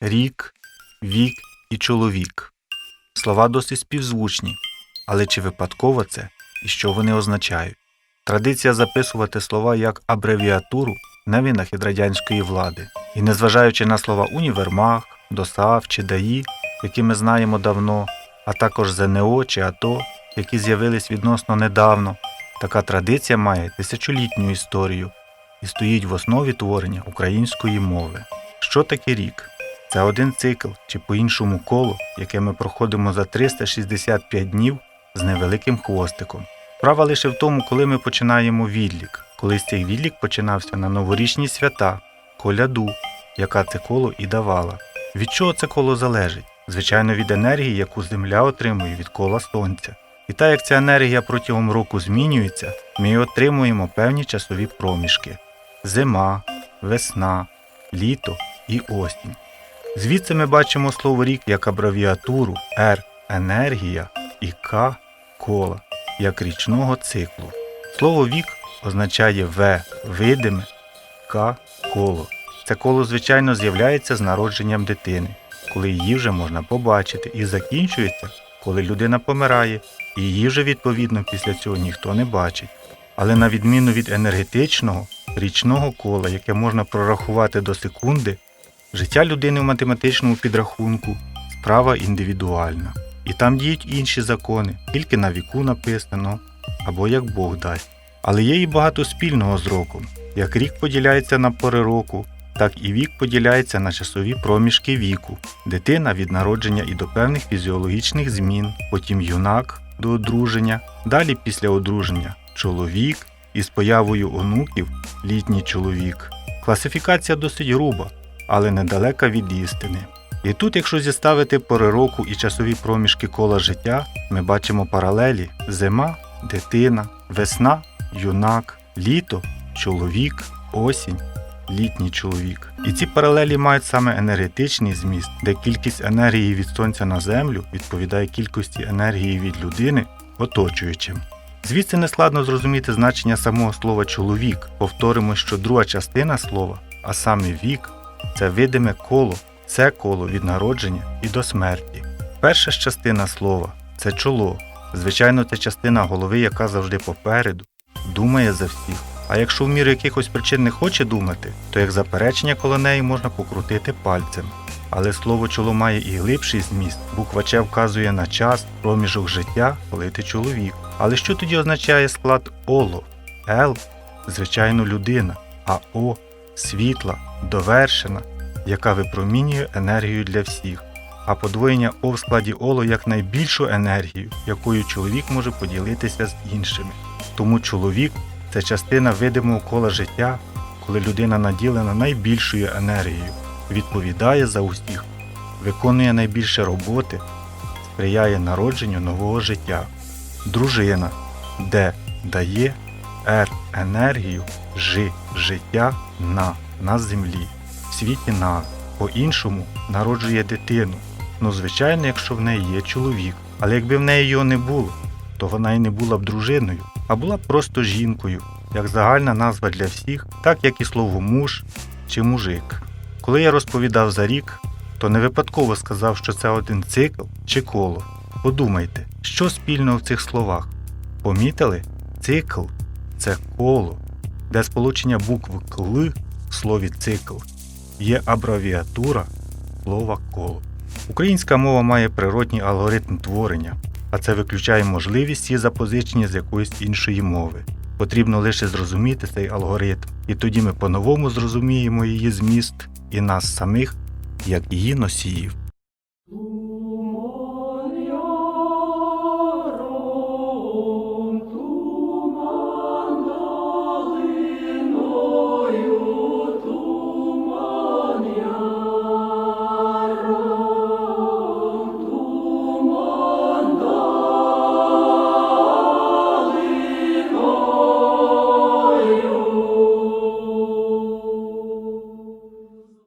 рік, вік і чоловік. Слова досить співзвучні, але чи випадково це і що вони означають? Традиція записувати слова як абревіатуру не винахід радянської влади, і незважаючи на слова універмаг, ДОСАВ чи ДАІ, які ми знаємо давно, а також ЗНО чи АТО, які з'явились відносно недавно, така традиція має тисячолітню історію і стоїть в основі творення української мови. Що таке рік? Це один цикл чи по-іншому коло, яке ми проходимо за 365 днів з невеликим хвостиком. Справа лише в тому, коли ми починаємо відлік. Колись цей відлік починався на новорічні свята, коляду, яка це коло і давала. Від чого це коло залежить? Звичайно, від енергії, яку Земля отримує від кола Сонця. І так як ця енергія протягом року змінюється, ми отримуємо певні часові проміжки: зима, весна, літо і осінь. Звідси ми бачимо слово рік як абревіатуру Р енергія і К кола як річного циклу. Слово вік означає В видиме, К коло. Це коло, звичайно, з'являється з народженням дитини, коли її вже можна побачити, і закінчується, коли людина помирає, і її вже відповідно після цього ніхто не бачить. Але на відміну від енергетичного, річного кола, яке можна прорахувати до секунди, Життя людини в математичному підрахунку справа індивідуальна. І там діють інші закони, тільки на віку написано, або як Бог дасть. Але є і багато спільного з роком. Як рік поділяється на пори року, так і вік поділяється на часові проміжки віку, дитина від народження і до певних фізіологічних змін, потім юнак до одруження, далі після одруження чоловік і з появою онуків літній чоловік. Класифікація досить груба але недалека від істини. І тут, якщо зіставити пори року і часові проміжки кола життя, ми бачимо паралелі зима, дитина, весна, юнак, літо, чоловік, осінь, літній чоловік. І ці паралелі мають саме енергетичний зміст, де кількість енергії від сонця на землю відповідає кількості енергії від людини оточуючим. Звідси не складно зрозуміти значення самого слова чоловік. Повторимо, що друга частина слова, а саме вік, це видиме коло, це коло від народження і до смерті. Перша ж частина слова це чоло. Звичайно, це частина голови, яка завжди попереду, думає за всіх. А якщо в міру якихось причин не хоче думати, то як заперечення коло неї можна покрутити пальцем. Але слово чоло має і глибший зміст. Буква Ч вказує на час, проміжок життя, коли ти чоловік. Але що тоді означає склад Оло? Л звичайно людина, а О світла, довершена, яка випромінює енергію для всіх, а подвоєння О в складі Оло як найбільшу енергію, якою чоловік може поділитися з іншими. Тому чоловік це частина видимого кола життя, коли людина наділена найбільшою енергією, відповідає за усіх, виконує найбільше роботи, сприяє народженню нового життя. Дружина, де дає Р енергію, Ж життя на, на землі, в світі на, по-іншому народжує дитину. Ну, звичайно, якщо в неї є чоловік. Але якби в неї його не було, то вона й не була б дружиною, а була б просто жінкою, як загальна назва для всіх, так як і слово муж чи мужик. Коли я розповідав за рік, то не випадково сказав, що це один цикл чи коло. Подумайте, що спільного в цих словах? Помітили? Цикл це коло, де сполучення букв кл в слові цикл є абревіатура слова коло. Українська мова має природній алгоритм творення, а це виключає можливість її запозичення з якоїсь іншої мови. Потрібно лише зрозуміти цей алгоритм, і тоді ми по-новому зрозуміємо її зміст і нас самих, як її носіїв.